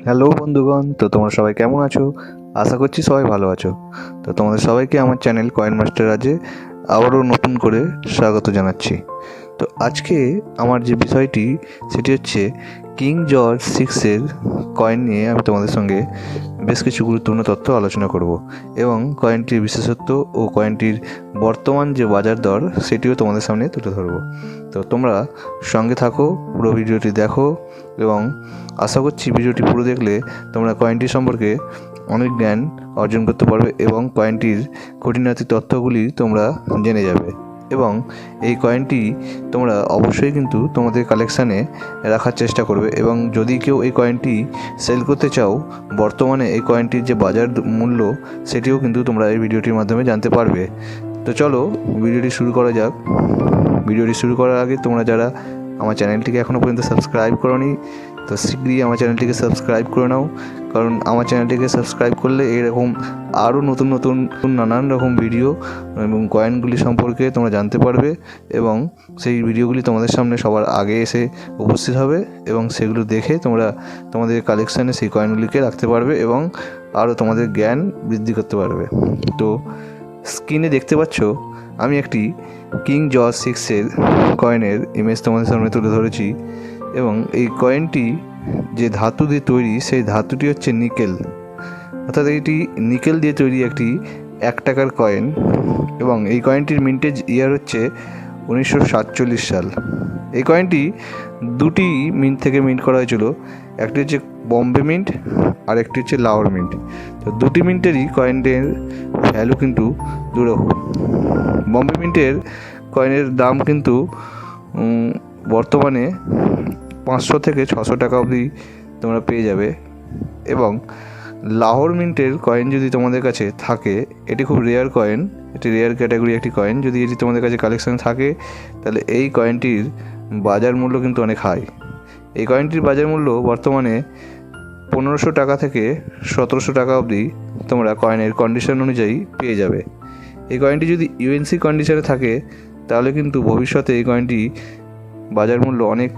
Hello বন্ধুগণ, তো তোমরা সবাই কেমন আছো? আশা করছি সবাই ভালো আছো। তো তোমাদের সবাইকে আমার চ্যানেল কয়েন মাস্টার আজে আবারও নতুন করে স্বাগত জানাচ্ছি। তো আজকে আমার যে বিষয়টি, সেটি হচ্ছে কিং জর্জ সিক্সের কয়েন নিয়ে আমি তোমাদের সঙ্গে বেশ কিছু গুরুত্বপূর্ণ তথ্য আলোচনা করব এবং কয়েনটির বিশেষত্ব ও কয়েনটির বর্তমান যে বাজার দর, সেটিও তোমাদের সামনে তুলে ধরবো। তো তোমরা সঙ্গে থাকো, পুরো ভিডিওটি দেখো এবং আশা করছি ভিডিওটি পুরো দেখলে তোমরা কয়েনটি সম্পর্কে অনেক জ্ঞান অর্জন করতে পারবে এবং কয়েনটির খুঁটিনাটি তথ্যগুলি তোমরা জেনে যাবে। এবং এই কয়েনটি তোমরা অবশ্যই কিন্তু তোমাদের কালেকশানে রাখার চেষ্টা করবে এবং যদি কেউ এই কয়েনটি সেল করতে চাও, বর্তমানে এই কয়েনটির যে বাজার মূল্য, সেটিও কিন্তু তোমরা এই ভিডিওটির মাধ্যমে জানতে পারবে। তো চলো, ভিডিওটি শুরু করা যাক। ভিডিওটি শুরু করার আগে তোমরা যারা আমার চ্যানেলটিকে এখনও পর্যন্ত সাবস্ক্রাইব করোনি তো শীঘ্রই আমার চ্যানেলটিকে সাবস্ক্রাইব করে নাও। কারণ আমার চ্যানেলটিকে সাবস্ক্রাইব করলে এরকম আরও নতুন নতুন নানান রকম ভিডিও এবং কয়েনগুলি সম্পর্কে তোমরা জানতে পারবে এবং সেই ভিডিওগুলি তোমাদের সামনে সবার আগে এসে উপস্থিত হবে এবং সেগুলো দেখে তোমরা তোমাদের কালেকশানে সেই কয়েনগুলিকে রাখতে পারবে এবং আরও তোমাদের জ্ঞান বৃদ্ধি করতে পারবে। তো স্ক্রিনে দেখতে পাচ্ছ, আমি একটি কিং জর্জ সিক্সের কয়েনের ইমেজ তোমাদের সামনে তুলে ধরেছি। এবং এই কয়েনটি যে ধাতু দিয়ে তৈরি, সেই ধাতুটি হচ্ছে নিকেল। অর্থাৎ এটি নিকেল দিয়ে তৈরি একটি এক টাকার কয়েন এবং এই কয়েনটির মিন্টেজ ইয়ার হচ্ছে উনিশশো সাতচল্লিশ সাল। এই কয়েনটি দুটি মিন্ট থেকে মিন্ট করা হয়েছিল, একটি হচ্ছে বম্বে মিন্ট আর একটি হচ্ছে লাহোর মিন্ট। তো দুটি মিন্টেরই কয়েনের ভ্যালু কিন্তু দুরকম বম্বে মিন্টের কয়েনের দাম কিন্তু বর্তমানে পাঁচশো থেকে ছশো টাকা অবধি তোমরা পেয়ে যাবে। এবং লাহোর মিন্টের কয়েন যদি তোমাদের কাছে থাকে, এটি খুব রেয়ার কয়েন এটি রেয়ার ক্যাটাগরি একটি কয়েন যদি এটি তোমাদের কাছে কালেকশন থাকে, তাহলে এই কয়েনটির বাজার মূল্য কিন্তু অনেক হাই এই কয়েনটির বাজার মূল্য বর্তমানে পনেরোশো টাকা থেকে সতেরোশো টাকা অবধি তোমরা কয়েনের কন্ডিশন অনুযায়ী পেয়ে যাবে। এই কয়েনটি যদি ইউএনসি কন্ডিশনে থাকে, তাহলে কিন্তু ভবিষ্যতে এই কয়েনটি বাজার মূল্য অনেক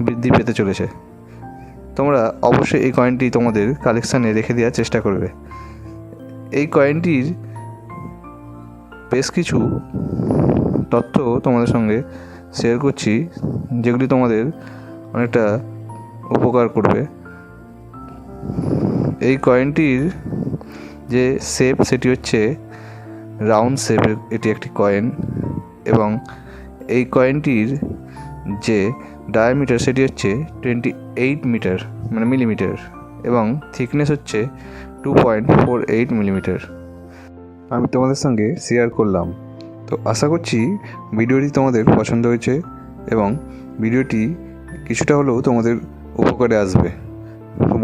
বৃদ্ধি পেতে চলেছে। তোমরা অবশ্যই এই কয়েনটি তোমাদের কালেকশানে রেখে দেওয়ার চেষ্টা করবে। এই কয়েনটির বেশ কিছু তথ্য তোমাদের সঙ্গে শেয়ার করছি, যেগুলি তোমাদের অনেকটা উপকার করবে। এই কয়েনটির যে শেপ সেটি হচ্ছে রাউন্ড শেপের এটি একটি কয়েন এবং এই কয়েনটির যে ডায়ামিটার সেটি হচ্ছে টোয়েন্টি এইট মিটার মানে মিলিমিটার এবং থিকনেস হচ্ছে two point four eight millimetre আমি তোমাদের সঙ্গে শেয়ার করলাম। তো আশা করছি ভিডিওটি তোমাদের পছন্দ হয়েছে এবং ভিডিওটি কিছুটা হলেও তোমাদের উপকারে আসবে।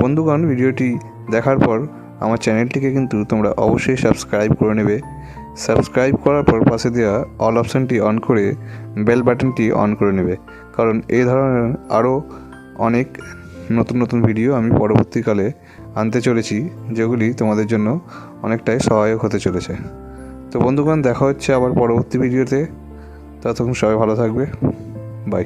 বন্ধুগণ, ভিডিওটি দেখার পর আমার চ্যানেলটিকে কিন্তু তোমরা অবশ্যই সাবস্ক্রাইব করে নেবে। সাবস্ক্রাইব করার পর পাশে দেওয়া অল অপশানটি অন করে বেল বাটনটি অন করে নেবে। কারণ এই ধরনের আরও অনেক নতুন নতুন ভিডিও আমি পরবর্তীকালে আনতে চলেছি, যেগুলি তোমাদের জন্য অনেকটাই সহায়ক হতে চলেছে। তো বন্ধুগণ, দেখা হচ্ছে আবার পরবর্তী ভিডিওতে। ততক্ষণ সবাই ভালো থাকবে। বাই